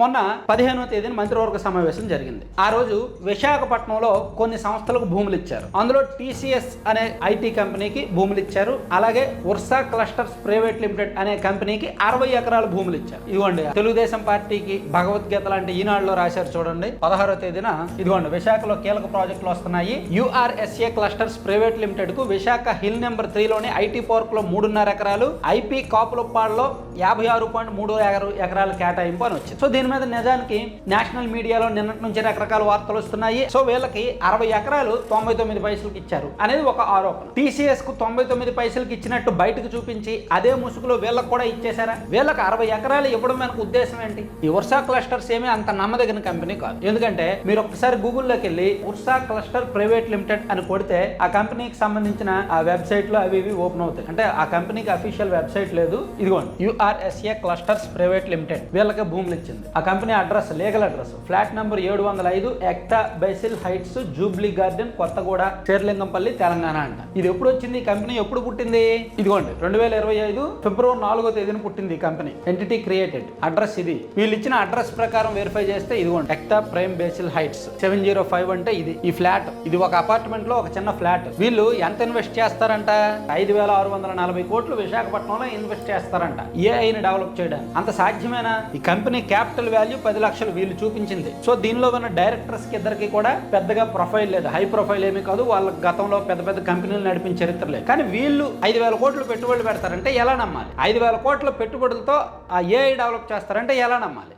మొన్న పదిహేనవ తేదీన మంత్రివర్గ సమావేశం జరిగింది. ఆ రోజు విశాఖపట్నంలో కొన్ని సంస్థలకు భూములు ఇచ్చారు. అందులో టీసీఎస్ అనే ఐటీ కంపెనీకి భూములు ఇచ్చారు. అలాగే ఉర్సా క్లస్టర్స్ ప్రైవేట్ లిమిటెడ్ అనే కంపెనీకి అరవై ఎకరాల భూములు ఇచ్చారు. ఇదిగోండి తెలుగుదేశం పార్టీకి భగవద్గీత లాంటి ఈనాడులో రాశారు చూడండి. పదహారో తేదీన ఇదిగోండి విశాఖలో కీలక ప్రాజెక్టులు వస్తున్నాయి. యుఆర్ఎస్ఏ క్లస్టర్స్ ప్రైవేట్ లిమిటెడ్కు విశాఖ హిల్ నెంబర్ త్రీలోని ఐటీ పార్క్లో మూడున్నర ఎకరాలు ఐపీ కాపులపాడులో యాభై ఆరు పాయింట్ మూడు ఎకర- ఎకరాల కేటాయింపు అని వచ్చింది. సో దీని మీద నిజానికి నేషనల్ మీడియాలో నిన్నటి నుంచి రకరకాల వార్తలు వస్తున్నాయి. సో వీళ్ళకి అరవై ఎకరాలు తొంభై తొమ్మిది పైసలకి ఇచ్చారు. అనేది ఒక ఆరోపణ. టీసీఎస్కు తొంభై తొమ్మిది పైసలకి ఇచ్చినట్టు బయటకు చూపించి అదే ముసుగులో వీళ్ళకి కూడా ఇచ్చేశారా? వీళ్ళకి అరవై ఎకరాలు ఇవ్వడం వెనక ఉద్దేశం ఏంటి? ఈ ఉర్సా క్లస్టర్స్ ఏమీ అంత నమ్మదగిన కంపెనీ కాదు. ఎందుకంటే మీరు ఒకసారి గూగుల్లోకి వెళ్ళి ఉర్సా క్లస్టర్ ప్రైవేట్ లిమిటెడ్ అని కొడితే ఆ కంపెనీకి సంబంధించిన ఆ వెబ్సైట్లో అవి ఇవి ఓపెన్ అవుతాయి. అంటే ఆ కంపెనీకి అఫీషియల్ వెబ్సైట్ లేదు. ఇదిగోండి యుఆర్ఎస్ఏ క్లస్టర్స్ ప్రైవేట్ లిమిటెడ్ వీళ్ళకి భూములు ఇచ్చింది. ఆ company address legal address. Flat number ఏడు వందల ఐదు Ekta బైసిల్ Heights Jubilee Garden Kothaguda Serilingampally Telangana అంట. ఇది ఎప్పుడు వచ్చింది ఈ కంపెనీ? ఎప్పుడు పుట్టింది? ఇదిగోండి రెండు వేల ఇరవై ఐదు ఫిబ్రవరి నాలుగో తేదీన పుట్టింది ఈ కంపెనీ. ఎంటిటీ క్రియేటెడ్ అడ్రస్ ఇది. వీళ్ళు ఇచ్చిన అడ్రస్ ప్రకారం వెరిఫై చేస్తే ఇదిగోండి Ekta prime basil heights. Seven zero five అంటే ఇది ఈ ఫ్లాట్. ఇది ఒక అపార్ట్మెంట్లో ఒక చిన్న ఫ్లాట్. వీళ్ళు ఎంత ఇన్వెస్ట్ చేస్తారంట? ఐదు వేల ఆరు వందల నలభై కోట్లు విశాఖపట్నంలో ఇన్వెస్ట్ చేస్తారంట. ఏఐని డెవలప్ చేయడానికి. అంత సాధ్యమేనా? ఈ కంపెనీ క్యాపిటల్ వాల్యూ పది లక్షలు వీళ్ళు చూపించింది. సో దీనిలో ఉన్న డైరెక్టర్స్కి ఇద్దరికి కూడా పెద్దగా ప్రొఫైల్ లేదు. హై ప్రొఫైల్ ఏమీ కాదు. వాళ్ళ గతంలో పెద్ద పెద్ద కంపెనీలు నడిపిన చరిత్ర లేదు. కానీ వీళ్ళు ఐదు వేల కోట్లు పెట్టుబడులు పెడతారంటే ఎలా నమ్మాలి? ఐదు వేల కోట్ల పెట్టుబడులతో ఆ ఏఐ డెవలప్ చేస్తారంటే ఎలా నమ్మాలి?